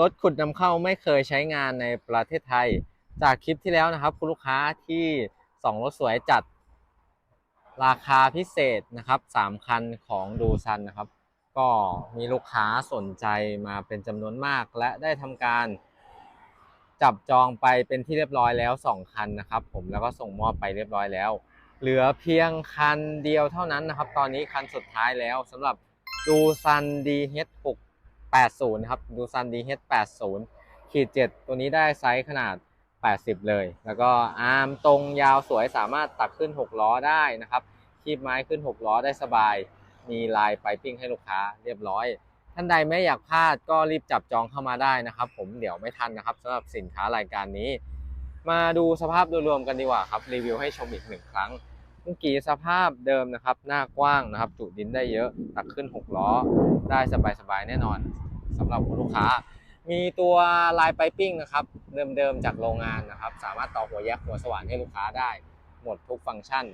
รถขุดนำเข้าไม่เคยใช้งานในประเทศไทย จากคลิปที่แล้วนะครับ คุณลูกค้าที่สองรถสวยจัดราคาพิเศษนะครับสามคันของดูซันนะครับ ก็มีลูกค้าสนใจมาเป็นจำนวนมาก และได้ทำการจับจองไปเป็นที่เรียบร้อยแล้ว 2 คันนะครับ ผมแล้วก็ส่งมอบไปเรียบร้อยแล้ว เหลือเพียงคันเดียวเท่านั้นนะครับ ตอนนี้คันสุดท้ายแล้วสำหรับดูซัน DH680 นะครับดูซัน DH80 ขีด7ตัวนี้ได้ไซส์ขนาด 80 เลย แล้วก็อาร์มตรงยาวสวยสามารถตักขึ้น 6 ล้อได้นะครับคีบไม้ขึ้น 6 ล้อได้สบาย มีลายไปปิ้งให้ลูกค้าเรียบร้อย ท่านใดไม่อยากพลาดก็รีบจับจองเข้ามาได้นะครับ ผมเดี๋ยวไม่ทันนะครับสำหรับสินค้ารายการนี้ มาดูสภาพโดยรวมกันดีกว่าครับรีวิวให้ชมอีกหนึ่งครั้ง เมื่อกี้สภาพเดิมนะครับ หน้ากว้างนะครับ จุดินได้เยอะ ตักขึ้น 6 ล้อ ได้สบายๆแน่นอนสำหรับคุณลูกค้า มีตัวลายไปปิ้งนะครับ เดิมๆจากโรงงานนะครับ สามารถต่อหัวแยกหัวสว่านให้ลูกค้าได้ หมดทุกฟังก์ชัน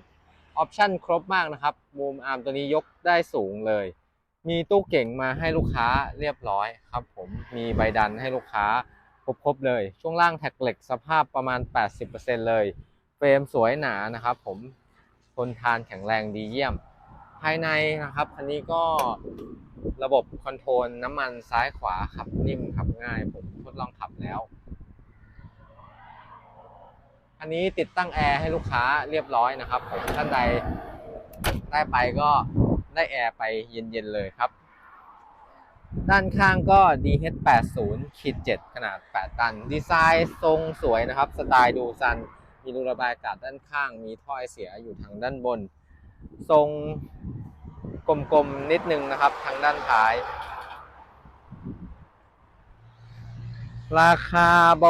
ออปชั่นครบมากนะครับมุมอาร์มตัวนี้ยกได้สูงเลย มีตู้เก่งมาให้ลูกค้าเรียบร้อยครับผมมีใบดันให้ลูกค้าครบๆเลย ช่วงล่างแท็กเหล็กสภาพประมาณ 80%เลยเฟรมสวยหนานะครับผม นทานแข็งแรงดีเยี่ยม ภายในนะครับคันนี้ก็ระบบคอนโทรลน้ำมันซ้ายขวาขับนิ่มขับง่าย ผมทดลองขับแล้วอันนี้ติดตั้งแอร์ให้ลูกค้าเรียบร้อยนะครับผมท่านใดได้ไปก็ได้แอร์ไปเย็นๆเลยครับ ด้านข้างก็ DH80 ขีด7ขนาด 8 ตัน ดีไซน์ทรงสวยนะครับ สไตล์ดูซัน มีรูระบายอากาศด้านข้าง มีท่อไอเสียอยู่ทางด้านบน ทรงกลมๆนิดนึงนะครับทางด้านท้าย ราคา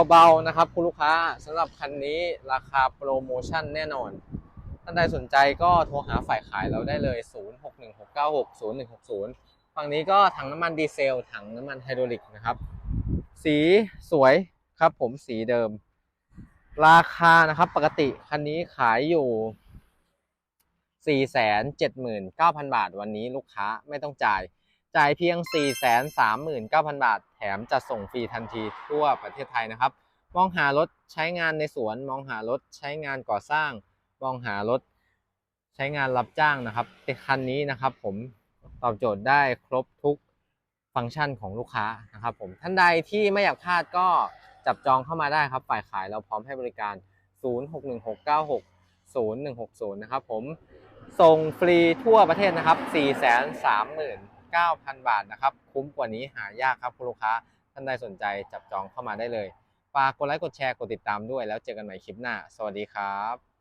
เบาๆนะครับคุณลูกค้าสำหรับคันนี้ราคาโปรโมชั่นแน่นอนท่านใดสนใจก็โทรหาฝ่ายขายเราได้เลย 0616960160 ฝั่งนี้ก็ถังน้ำมันดีเซล ถังน้ำมันไฮดรอลิกนะครับ สีสวยครับผมสีเดิม ราคานะครับปกติคันนี้ขายอยู่ 479,000 บาท วันนี้ลูกค้าไม่ต้องจ่าย จ่ายเพียง 439,000 บาท แถมจะส่งฟรีทันทีทั่วประเทศไทยนะครับ มองหารถใช้งานในสวน มองหารถใช้งานก่อสร้าง มองหารถใช้งานรับจ้างนะครับคันนี้นะครับผมตอบโจทย์ได้ครบทุกฟังก์ชันของลูกค้านะครับผมท่านใดที่ไม่อยากพลาดก็ จับจองเข้ามาได้ครับ ฝ่ายขายเราพร้อมให้บริการ 0616960160 นะครับผม ส่งฟรีทั่วประเทศนะครับ 439,000 บาทนะครับ คุ้มกว่านี้หายากครับคุณลูกค้า ท่านใดสนใจจับจองเข้ามาได้เลย ฝากกดไลค์ กดแชร์ กดติดตามด้วย แล้วเจอกันใหม่คลิปหน้า สวัสดีครับ